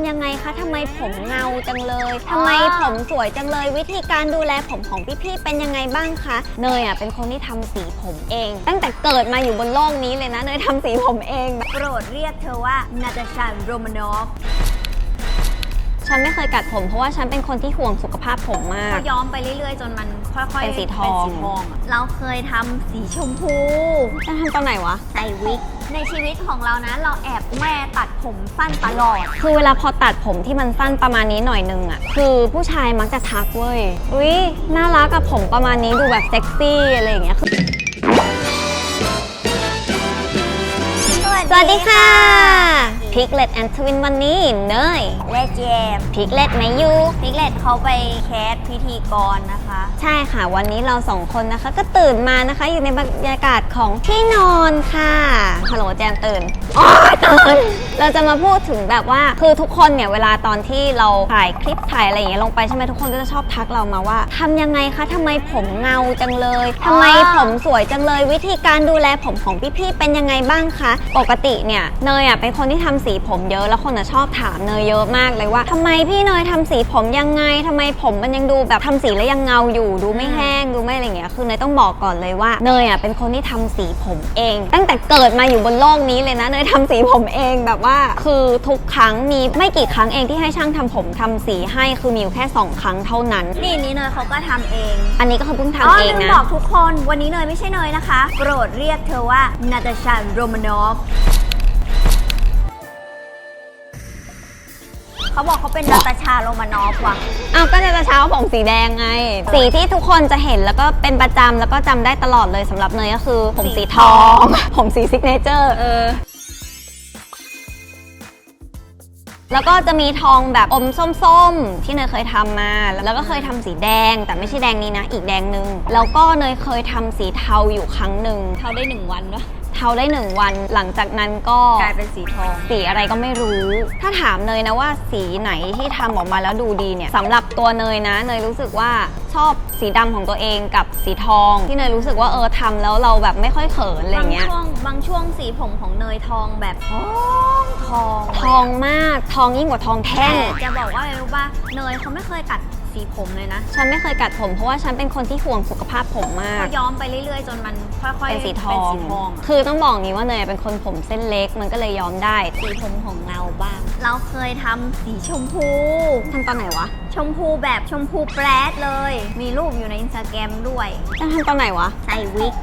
ำยังไงคะทำไมผมเงาจังเลยทำไมผมสวยจังเลย วิธีการดูแลผมของพี่ๆเป็นยังไงบ้างคะเนยอะเป็นคนที่ทำสีผมเอง ตั้งแต่เกิดมาอยู่บนโลกนี้เลยนะเนยทำสีผมเองแบบโปรดเรียกเธอว่านาตาชาโรมานอฟ ฉันไม่เคยกัดผม เพราะว่าฉันเป็นคนที่ห่วงสุขภาพผมมากก็ย้อมไปเรื่อยๆ จนมันค่อยๆเป็นสีทอง เป็นสีทองอะเราเคยทำสีชมพูจะทำตอนไหนวะ ใส่วิก ในชีวิตของเรานะ เราแอบแม่ตัดผมสั้นตลอด คือเวลาพอตัดผมที่มันสั้นประมาณนี้หน่อยนึงอะคือผู้ชายมักจะทักเว้ย อุ้ยน่ารักกับผมประมาณนี้ดูแบบเซ็กซี่อะไรอย่างเงี้ยคือสวัสดีค่ะ พิกเลตแอนทวินวันนี้เนยและเจมพิกเลตไหนยูพิกเลตเขาไปแคสพิธีกรนะคะ ใช่ค่ะ วันนี้เราสองคนนะคะ ก็ตื่นมานะคะ อยู่ในบรรยากาศของที่นอนค่ะฮัลโหลแจมตื่นอ๋อตื่นเราจะมาพูดถึงแบบว่าคือทุกคนเนี่ยเวลาตอนที่เราถ่ายคลิปถ่ายอะไรอย่างเงี้ยลงไปใช่ไหมทุกคนก็จะชอบทักเรามาว่าทำยังไงคะทำไมผมเงาจังเลยทำไมผมสวยจังเลยวิธีการดูแลผมของพี่ๆเป็นยังไงบ้างคะปกติเนี่ยเนยอะเป็นคนที่ทำสีผมเยอะแล้วคนอะชอบถามเนยเยอะมากเลยว่าทำไมพี่เนยทำสีผมยังไงทำไมผมมันยังดูแบบทำสีแล้วยังเงาอยู่ ดูไม่แห้งดูไม่อะไรอย่างเงี้ยคือเนยต้องบอกก่อนเลยว่าเนยอะเป็นคนที่ทำสีผมเอง ตั้งแต่เกิดมาอยู่บนโลกนี้เลยนะเนยทำสีผมเองแบบว่า คือทุกครั้งมีไม่กี่ครั้งเองที่ให้ช่างทำผมทำสีให้คือมีอยู่แค่สองครั้งเท่านั้น นี่นี่เนยเขาก็ทำเองอันนี้ก็คือเพิ่งทำเองลืมนะ บอกทุกคน วันนี้เนยไม่ใช่เนยนะคะ โปรดเรียกเธอว่านาตาชาโรมานอฟ เขาบอกเขาเป็นนาตาชาโรมานอฟว่ะ อ้าวก็จะเช้าผมสีแดงไง สีที่ทุกคนจะเห็นแล้วก็เป็นประจำแล้วก็จำได้ตลอดเลยสำหรับเนยก็คือ ผมสีสีททอองงผมสีซิกเนเจอร์เออ แล้วก็จะมีทองแบบอมส้มๆ ที่เนยเคยทำมา แล้วก็เคยทำสีแดงแต่ไม่ใช่แดงนี้นะ อีกแดงหนึ่งแล้วก็เนยเคยทำสีเทาอยู่ครั้งหนึ่ง เขาได้หนึ่งวันวะ เทาได้หนึ่งวัน หลังจากนั้นก็กลายเป็นสีทอง สีอะไรก็ไม่รู้ ถ้าถามเนยนะว่าสีไหนที่ทำออกมาแล้วดูดีเนี่ยสำหรับตัวเนยนะเนยรู้สึกว่าชอบสีดำของตัวเองกับสีทอง ที่เนยรู้สึกว่าเออทำแล้วเราแบบไม่ค่อยเขินอะไรบางเงี้ย ช่วงบางช่วงสีผมของเนยทองแบบทองทองทองมากทองยิ่งกว่าทองแท่แต่งจะบอกว่าอะไรรู้ป่ะเนยเขาไม่เคยกัด สีผมเลยนะ ฉันไม่เคยกัดผมเพราะว่าฉันเป็นคนที่ห่วงสุขภาพผมมากเขาย้อมไปเรื่อยๆ จนมันค่อยๆเป็นสีทอเป็นงสีทองอะคือต้องบอกนี้ว่าเนยเป็นคนผมเส้นเล็กมันก็เลยย้อมได้ สีผมของเราบ้าง เราเคยทำสีชมพู ทำตอนไหนวะชมพูแบบชมพูแปรดเลย มีรูปอยู่ในอินสตาแกรมด้วย จะทำตอนไหนวะ ใส่วิก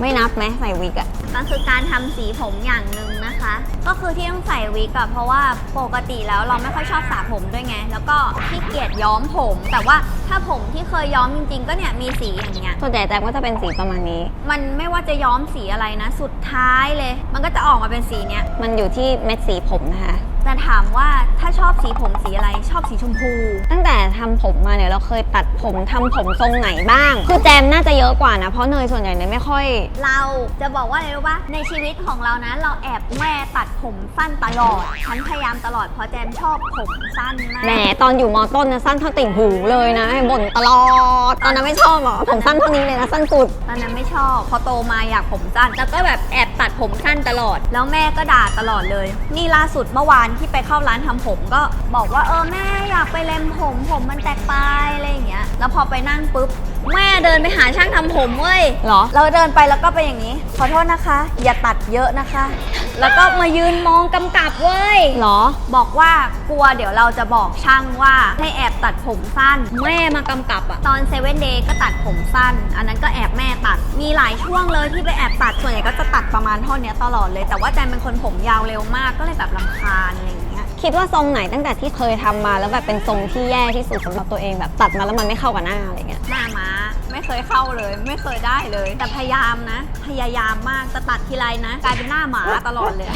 ไม่นับไหมใส่วิกอะมันคือการทำสีผมอย่างหนึ่งนะคะ ก็คือที่ต้องใส่วิกอะเพราะว่าปกติแล้วเราไม่ค่อยชอบสระผมด้วยไง แล้วก็ขี้เกียจย้อมผม แต่ว่าถ้าผมที่เคยย้อมจริง ๆ ก็เนี่ยมีสีอย่างเงี้ย ส่วนใหญ่แจ็คก็จะเป็นสีประมาณนี้ มันไม่ว่าจะย้อมสีอะไรนะ สุดท้ายเลย มันก็จะออกมาเป็นสีเนี้ย มันอยู่ที่เม็ดสีผมนะคะ แต่ถามว่าถ้าชอบสีผมสีอะไรชอบสีชมพู ตั้งแต่ทำผมมาเนี่ยเราเคยตัดผมทำผมทรงไหนบ้าง คือแจมน่าจะเยอะกว่านะเพราะเนยส่วนใหญ่เนี่ยไม่ค่อย เราจะบอกว่าอะไรรู้ปะในชีวิตของเรานะเราแอบแม่ตัดผมสั้นตลอดฉันพยายามตลอดเพราะแจมชอบผมสั้นมากแหมตอนอยู่มอต้นนะสั้นเท่าติ่งหูเลยนะให้บ่นตลอด ตอนนั้นไม่ชอบหรอผมสั้นเท่านี้เลยนะสั้นสุด ตอนนั้นไม่ชอบ พอโตมาอยากผมสั้นแล้วก็แบบแอบตัดผมสั้นตลอด แล้วแม่ก็ด่าตลอดเลย นี่ล่าสุดเมื่อวานที่ไปเข้าร้านทำผมก็บอกว่าเออแม่อยากไปเล็มผมผมมันแตกปลายอะไรอย่างเงี้ย แล้วพอไปนั่งปุ๊บ แม่เดินไปหาช่างทำผมเว้ย เหรอ เราเดินไปแล้วก็เป็นอย่างนี้ ขอโทษนะคะ อย่าตัดเยอะนะคะ แล้วก็มายืนมองกำกับเว้ย เหรอ บอกว่ากลัวเดี๋ยวเราจะบอกช่างว่าให้แอบตัดผมสั้น แม่มากำกับอะตอนเซเว่นเดย์ก็ตัดผมสั้น อันนั้นก็แอบแม่ตัด มีหลายช่วงเลยที่ไปแอบตัด ส่วนใหญ่ก็จะตัดประมาณเท่านี้ตลอดเลย แต่ว่าแจนเป็นคนผมยาวเร็วมาก ก็เลยแบบลำคาญอะไรอย่างเงี้ย คิดว่าทรงไหนตั้งแต่ที่เคยทำมาแล้วแบบเป็นทรงที่แย่ที่สุดสำหรับตัวเองแบบตัดมาแล้วมันไม่เข้ากับหน้าอะไรเงี้ย หน้าม้าไม่เคยเข้าเลย ไม่เคยได้เลย แต่พยายามนะ พยายามมากจะตัดทีไรนะกลายเป็นหน้าหมาตลอดเลย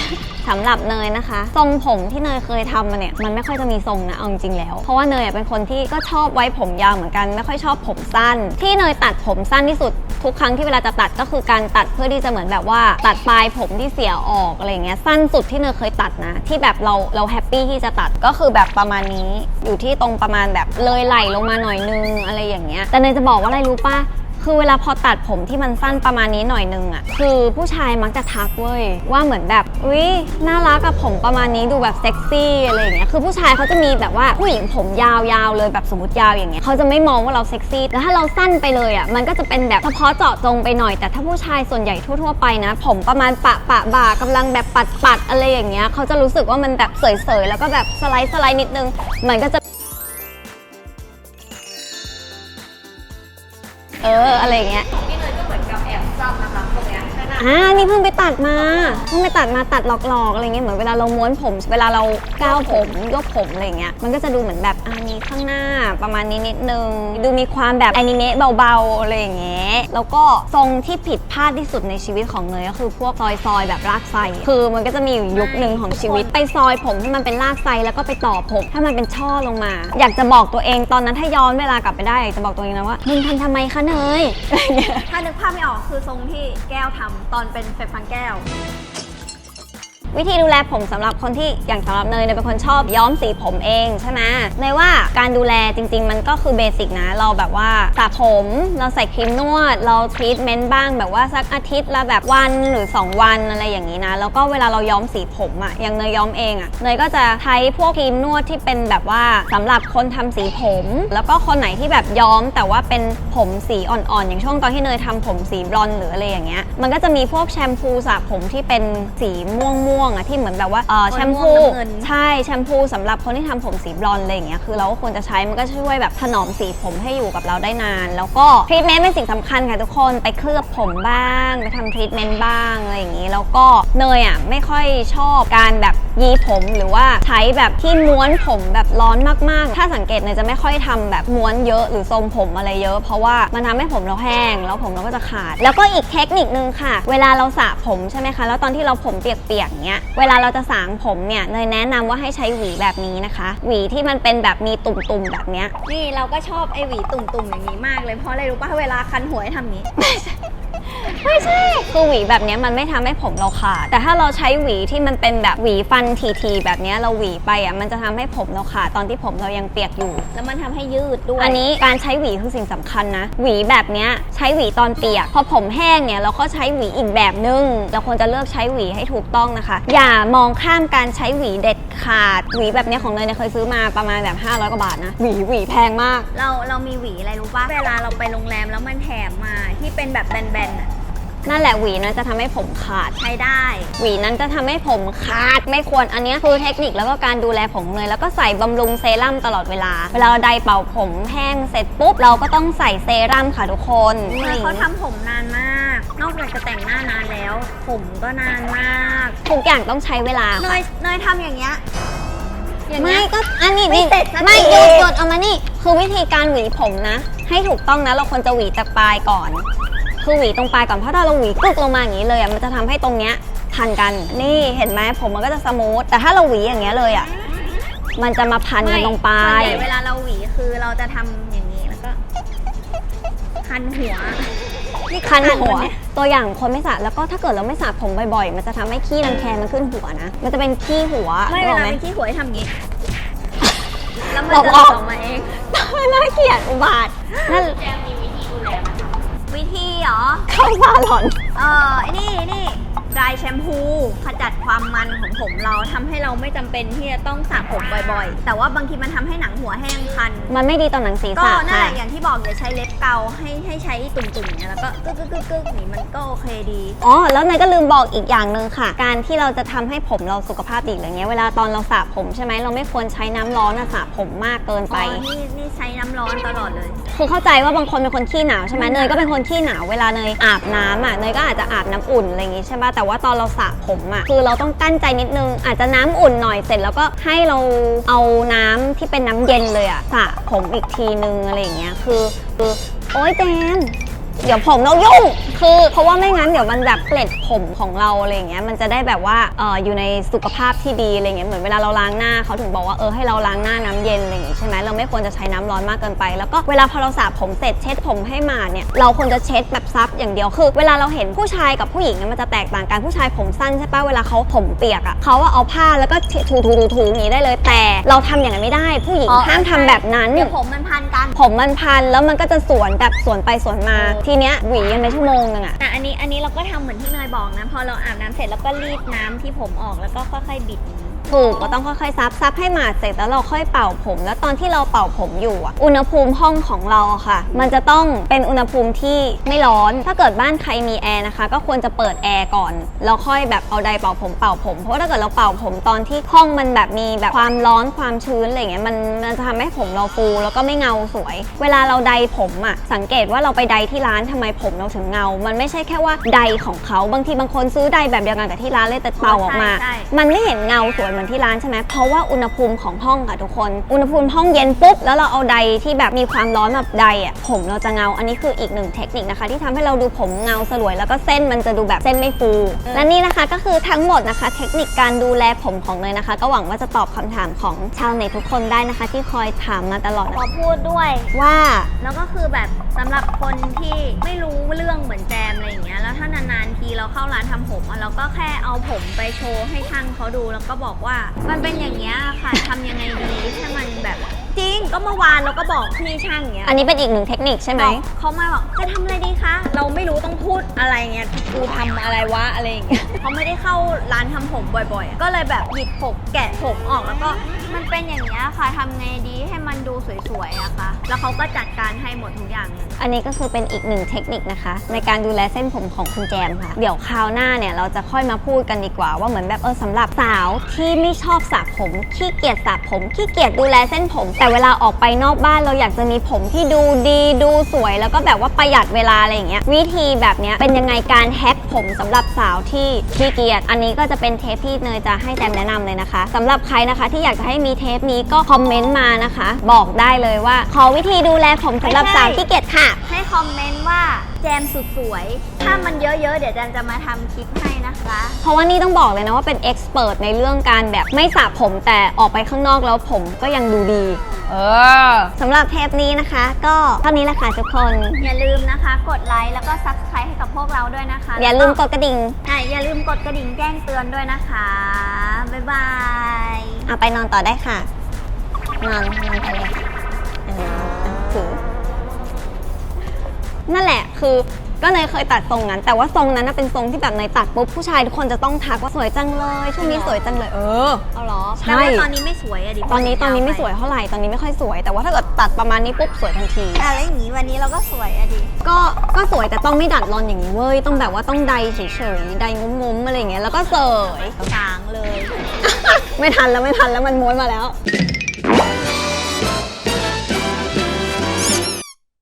สำหรับเนยนะคะ ทรงผมที่เนยเคยทำมาเนี่ยมันไม่ค่อยจะมีทรงนะเอาจริงๆแล้ว เพราะว่าเนยอะเป็นคนที่ก็ชอบไว้ผมยาวเหมือนกัน ไม่ค่อยชอบผมสั้น ที่เนยตัดผมสั้นที่สุด ทุกครั้งที่เวลาจะตัดก็คือการตัดเพื่อที่จะเหมือนแบบว่า ตัดปลายผมที่เสียออกอะไรเงี้ยสั้นสุดที่เนยเคยตัดนะ ที่แบบเราเราแฮปปี้ที่จะตัดก็คือแบบประมาณนี้ อยู่ที่ตรงประมาณแบบเลยไหลลงมาหน่อยนึงอะไรอย่างเงี้ยแต่เนยจะบอกว่าอะไรรู้ปะ คือเวลาพอตัดผมที่มันสั้นประมาณนี้หน่อยนึงอะคือผู้ชายมักจะทักเว้ยว่าเหมือนแบบอุ้ยน่ารักกับผมประมาณนี้ดูแบบเซ็กซี่อะไรอย่างเงี้ยคือผู้ชายเขาจะมีแบบว่าผู้หญิงผมยาวๆเลยแบบสมมติยาวอย่างเงี้ยเขาจะไม่มองว่าเราเซ็กซี่แต่ถ้าเราสั้นไปเลยอะมันก็จะเป็นแบบเฉพาะเจาะจงไปหน่อย แต่ถ้าผู้ชายส่วนใหญ่ทั่ว ๆ ไปนะ ผมประมาณปะปะบ่ากำลังแบบปัดปัดอะไรอย่างเงี้ยเขาจะรู้สึกว่ามันแบบเสยๆแล้วก็แบบสไลด์สไลด์นิดนึงมันก็จะ เอออะไรอย่างเงี้ย อ่านี่เพิ่งไปตัดมาเพิ่งไปตัดมาตัดหลอกๆอะไรเงี้ยเหมือนเวลาเราม้วนผม เวลาเราก้าวผมยกผมอะไรเงี้ยมันก็จะดูเหมือนแบบอ่ามีข้างหน้าประมาณนี้นิดนึง ดูมีความแบบแอนิเมะเบาๆอะไรอย่างเงี้ยแล้วก็ทรงที่ผิดพลาดที่สุดในชีวิตของเนยก็คือพวกซอยๆแบบลากไซคือมันก็จะมีอยู่ยุคหนึ่งของชีวิต ไปซอยผมให้มันเป็นลากไซแล้วก็ไปต่อผมให้มันเป็นช่อลงมา อยากจะบอกตัวเองตอนนั้นถ้าย้อนเวลากลับไปได้อยากจะบอกตัวเองนะว่ามึงทำทำไมคะเนยอะไรเงี้ยถ้านึกภาพไม่ออกคือทรงที่แก้วทำตอนเป็นเฟรฟังแก้ว วิธีดูแลผมสำหรับคนที่อย่างสำหรับเนยเนยเป็นคนชอบย้อมสีผมเองใช่ไหมเนยว่าการดูแลจริง ๆ มันก็คือเบสิกนะ เราแบบว่าสระผมเราใส่ครีมนวด เราทรีทเมนต์บ้างแบบว่าสักอาทิตย์ละแบบวันหรือ 2 วันอะไรอย่างนี้นะ แล้วก็เวลาเราย้อมสีผมอะอย่างเนยย้อมเองอะเนยก็จะใช้พวกครีมนวดที่เป็นแบบว่าสำหรับคนทำสีผม แล้วก็คนไหนที่แบบย้อมแต่ว่าเป็นผมสีอ่อนๆอย่างช่วงตอนที่เนยทำผมสีบลอนด์หรืออะไรอย่างเงี้ย มันก็จะมีพวกแชมพูสระผมที่เป็นสีม่วงม่วงๆอะที่เหมือนแบบว่าเออแชมพูม่วงน้ำเงิน ใช่แชมพูสำหรับคนที่ทำผมสีบลอนด์อะไรอย่างเงี้ยคือเราก็ควรจะใช้มันก็ช่วยแบบถนอมสีผมให้อยู่กับเราได้นาน แล้วก็ทรีทเมนต์เป็นสิ่งสำคัญค่ะทุกคนไปเคลือบผมบ้าง ไปทำทรีทเมนต์บ้างอะไรอย่างงี้ แล้วก็เนยอะไม่ค่อยชอบการแบบ ยีผมหรือว่าใช้แบบที่ม้วนผมแบบร้อนมากๆ ถ้าสังเกตเนยจะไม่ค่อยทำแบบม้วนเยอะหรือทรงผมอะไรเยอะ เพราะว่ามันทำให้ผมเราแห้งแล้วผมเราก็จะขาด แล้วก็อีกเทคนิคนึงค่ะ เวลาเราสระผมใช่ไหมคะแล้วตอนที่เราผมเปียกๆเนี้ยเวลาเราจะสางผมเนี่ยเนยแนะนำว่าให้ใช้หวีแบบนี้นะคะ หวีที่มันเป็นแบบมีตุ่มๆแบบเนี้ยนี่เราก็ชอบไอหวีตุ่มๆอย่างนี้มากเลยเพราะอะไรรู้ป่ะเวลาคันหัวให้ทำอย่างนี้ ไม่ใช่คือหวีแบบเนี้ยมันไม่ทำให้ผมเราขาด แต่ถ้าเราใช้หวีที่มันเป็นแบบหวีฟันทีๆแบบเนี้ยเราหวีไปอะมันจะทำให้ผมเราขาดตอนที่ผมเรายังเปียกอยู่ แล้วมันทำให้ยืดด้วยอันนี้การใช้หวีคือสิ่งสำคัญนะ หวีแบบเนี้ยใช้หวีตอนเปียก พอผมแห้งเนี่ยเราก็ใช้หวีอีกแบบนึงเราควรจะเลือกใช้หวีให้ถูกต้องนะคะ อย่ามองข้ามการใช้หวีเด็ดขาด หวีแบบเนี้ยของเนยเนี่ยเคยซื้อมาประมาณแบบ 500กว่าบาทนะหวีหวีแพงมาก เราเรามีหวีอะไรรู้ป่ะ เวลาเราไปโรงแรมแล้วมันแถมมาที่เป็นแบบแบนๆอะ นั่นแหละหวีนั้นจะทำให้ผมขาดใช้ได้ หวีนั้นจะทำให้ผมขาดไม่ควรอันเนี้ยคือเทคนิคแล้วก็การดูแลผมเลย แล้วก็ใส่บำรุงเซรั่มตลอดเวลา เวลาเราไดร์เป่าผมแห้งเสร็จปุ๊บเราก็ต้องใส่เซรั่มค่ะทุกคนเขาทำผมนานมาก นอกจากจะแต่งหน้านานแล้ว ผมก็นานมากทุกอย่างต้องใช้เวลาเนค่ะยเนยทำอย่างเงี้ยอย่างไม่เงี้ยก็อันนี้ไม่นี่เสร็จสักไม่ทีหยุดหยุดเอามานี่ คือวิธีการหวีผมนะ ให้ถูกต้องนะ เราควรจะหวีจากปลายก่อน คือหวีตรงปลายก่อนเพราะถ้าเราหวีกึกลงมาอย่างนี้เลยอะมันจะทำให้ตรงเนี้ยพันกัน นี่เห็นไหมผมมันก็จะสมูทแต่ถ้าเราหวีอย่างเงี้ยเลยอะมันจะมาพันกันตรงปลายส่วนใหญ่เวลาเราหวีคือเราจะทำอย่างนี้แล้วก็คันหัวนี่คันหัวเยตัวอย่างคนไม่สระแล้วก็ถ้าเกิดเราไม่สระผมบ่อยๆ มันจะทำให้ขี้รังแคมันขึ้นหัวนะ มันจะเป็นขี้หัว ไม่นึเวกออกลาไหมเป็นขี้หัวให้ทำอย่างนี้ แล้วมันบอกจะออกออกมาเองน่าเกลียดอุบาทนั่น วิธีเหรอ เข้าซาลอน เออไอ้นี่นี่ ดรายแชมพูขจัดความมันของผมเราทำให้เราไม่จำเป็นที่จะต้องสระผมบ่อยๆ แต่ว่าบางทีมันทำให้หนังหัวแห้งคัน มันไม่ดีต่อหนังศีรก็ษะนั่นแหค่ะ ละอย่างที่บอกอย่าใช้เล็บเกาให้ให้ใช้ตุ่มๆเนี่ยแล้วก็กึกกึกกึกกึกนี่มันก็โอเคดี อ๋อ แล้วเนยก็ลืมบอกอีกอย่างหนึ่งค่ะ การที่เราจะทำให้ผมเราสุขภาพดีอะไรเงี้ย เวลาตอนเราสระผมใช่ไหม เราไม่ควรใช้น้ำร้อนอะสระผมมากเกินไป อ๋อนี่นี่ใช้น้ำร้อนตลอดเลย คือเข้าใจว่าบางคนเป็นคนขี้หนาวใช่ไหมเนยก็เป็นคนขี้หนาวเวลาเนยอาบน้ำอะเนยก็อาจจะอาบน้ำอุ่นอะไรอย่างงี้ใช่ป่ะแต่ว่าตอนเราสระผมอะคือเราต้องกั้นใจนิดนึง อาจจะน้ำอุ่นหน่อยเสร็จแล้วก็ให้เราเอาน้ำที่เป็นน้ำเย็นเลยอะสระผมอีกทีนึงอะไรอย่างเงี้ยคือคือโอ๊ยเจน เดี๋ยวผมเรายุ่ง คือเพราะว่าไม่งั้นเดี๋ยวมันแบบเกล็ดผมของเราอะไรอย่างเงี้ยมันจะได้แบบว่าเอออยู่ในสุขภาพที่ดีอะไรเงี้ยเหมือนเวลาเราล้างหน้าเขาถึงบอกว่าเออให้เราล้างหน้าน้ำเย็นอะไรอย่างงี้ใช่ไหมเราไม่ควรจะใช้น้ำร้อนมากเกินไป แล้วก็เวลาพอเราสระผมเสร็จเช็ดผมให้หมาดเนี่ยเราควรจะเช็ดแบบซับอย่างเดียวคือ เวลาเราเห็นผู้ชายกับผู้หญิงเนี่ยมันจะแตกต่างกันผู้ชายผมสั้นใช่ปะเวลาเขาผมเปียกอะ่ะเขาว่าเอาผ้าแล้วก็ถูถูถูถูๆๆๆอย่างนี้ได้เลยแต่เราทำอย่างนั้นไม่ได้ ผู้หญิงอ๋อห้ามทำแบบนั้นเดี๋ยวผมมันพันกันผมมันพันแล้วมันก็จะสวนแบบสวนไปสวนมาทีเนี้ยหวียังในชั่วโมงนึงอะแต่อันนี้อันนี้เราก็ทำเหมือนที่เนยบอกนะ พอเราอาบน้ำเสร็จแล้วก็รีดน้ำที่ผมออกแล้วก็ค่อยๆบิด ถูกก็ต้องค่อยๆซับซับให้หมาดเสร็จแล้วเราค่อยเป่าผม แล้วตอนที่เราเป่าผมอยู่อะอุณหภูมิห้องของเราอะค่ะ มันจะต้องเป็นอุณหภูมิที่ไม่ร้อน ถ้าเกิดบ้านใครมีแอร์นะคะ ก็ควรจะเปิดแอร์ก่อนแล้วค่อยแบบเอาไดร์เป่าผมเป่าผม เพราะว่าถ้าเกิดเราเป่าผมตอนที่ห้องมันแบบมีแบบความร้อนความชื้นอะไรเงี้ยมันมันจะทำให้ผมเราฟู แล้วก็ไม่เงาสวย เวลาเราไดร์ผมอะสังเกตว่าเราไปไดร์ที่ร้านทำไมผมเราถึงเงา มันไม่ใช่แค่ว่าไดร์ของเขาบางทีบางคนซื้อไดร์แบบเดียวกันกับที่ร้านเลยแต่เป่าออกมาใช่มันไม่เห็นเงาสวยเหมือนที่ร้านใช่ไหมเพราะว่าอุณหภูมิของห้องค่ะทุกคน อุณหภูมิห้องเย็นปุ๊บ แล้วเราเอาใดที่แบบมีความร้อนแบบใดอะผมเราจะเงา อันนี้คืออีกหนึ่งเทคนิคนะคะ ที่ทำให้เราดูผมเงาสลวย แล้วก็เส้นมันจะดูแบบเส้นไม่ฟู และนี่นะคะก็คือทั้งหมดนะคะ เทคนิคการดูแลผมของเนยนะคะ ก็หวังว่าจะตอบคำถามของชาวเน็ตทุกคนได้นะคะ ที่คอยถามมาตลอดขอพูดด้วยว่าแล้วก็คือแบบสำหรับคนที่ไม่รู้เรื่องเหมือนแจมอะไรอย่างเงี้ยแล้วถ้านานๆทีเราเข้าร้านทำผมอะเราก็แค่เอาผมไปโชว์ให้ช่างเขาดูแล้วก็บอกว่า มันเป็นอย่างเงี้ยค่ะทำยังไงดีให้มันแบบจริงก็เมื่อวานเราก็บอกพี่ช่างเงี้ยอันนี้เป็นอีกหนึ่งเทคนิคใช่ไหม บอกเขามาบอกจะทำอะไรดีคะเราไม่รู้ต้องพูดอะไรเงี้ยกูทำอะไรวะอะไรอย่างเงี้ย เขาไม่ได้เข้าร้านทำผมบ่อยๆ ก็เลยแบบหยิบผมแกะผมออกแล้วก็มันเป็นอย่างเงี้ยค่ะทำไงดีให้มันดูสวยๆอะค่ะแล้วเขาก็จัดการให้หมดทุกอย่างเลยอันนี้ก็คือเป็นอีกหนึ่งเทคนิคนะคะ ในการดูแลเส้นผมของคุณแจมค่ะ เดี๋ยวคราวหน้าเนี่ยเราจะค่อยมาพูดกันดีกว่า ว่าเหมือนแบบเออสำหรับสาวที่ไม่ชอบสระผมขี้เกียจสระผมขี้เกียจดูแลเส้นผม แต่เวลาออกไปนอกบ้านเราอยากจะมีผมที่ดูดีดูสวย แล้วก็แบบว่าประหยัดเวลาอะไรอย่างเงี้ยวิธีแบบเนี้ยเป็นยังไงการแฮกผมสำหรับสาวที่ขี้เกียจอันนี้ก็จะเป็นเทปที่เนยจะให้แจมแนะนำเลยนะคะสำหรับใครนะคะที่อยากจะให้มีเทปนี้ก็คอมเมนต์มานะคะ บอกได้เลยว่า ขอวิธีดูแลผมสำหรับสาวขี้เกียจค่ะ ให้คอมเมนต์ว่า แจมสุดสวย ถ้ามันเยอะๆ เดี๋ยวแจมจะมาทำคลิปให้นะคะ เพราะว่านี่ต้องบอกเลยนะว่าเป็นเอ็กซ์เพรสในเรื่องการแบบไม่สระผมแต่ออกไปข้างนอกแล้วผมก็ยังดูดี เออ สำหรับเทปนี้นะคะ ก็เท่านี้แหละค่ะทุกคน อย่าลืมนะคะ กดไลค์แล้วก็ subscribe ให้กับพวกเราด้วยนะคะอย่าลืมกดกระดิ่งอะอย่าลืมกดกระดิ่งแจ้งเตือนด้วยนะคะ บ๊ายบาย เอาไปนอนต่อได้ค่ะ นอนนอนไปเลยค่ะ นั่นแหละคือก็เนยเคยตัดทรงนั้น แต่ว่าทรงนั้นนะเป็นทรงที่แบบเนยตัดปุ๊บผู้ชายทุกคนจะต้องทักว่าสวยจังเลยช่วงนี้สวยจังเลยเออ เอาเหรอใช่ แต่ว่าตอนนี้ไม่สวยอะดิตอนนี้ตอนนี้ไม่สวยเท่าไหร่ตอนนี้ไม่ค่อยสวย แต่ว่าถ้าเกิดตัดประมาณนี้ปุ๊บสวยทันที แต่แล้วอย่างนี้วันนี้เราก็สวยอะดิ ก็ก็สวยแต่ต้องไม่ดัดรอนอย่างนี้เว้ยต้องแบบว่าต้องใดเฉยๆใดงุ้มๆอะไรอย่างเงี้ยแล้วก็เสย สางเลย ไม่ทันแล้วไม่ทันแล้วมันม้วนมาแล้วบ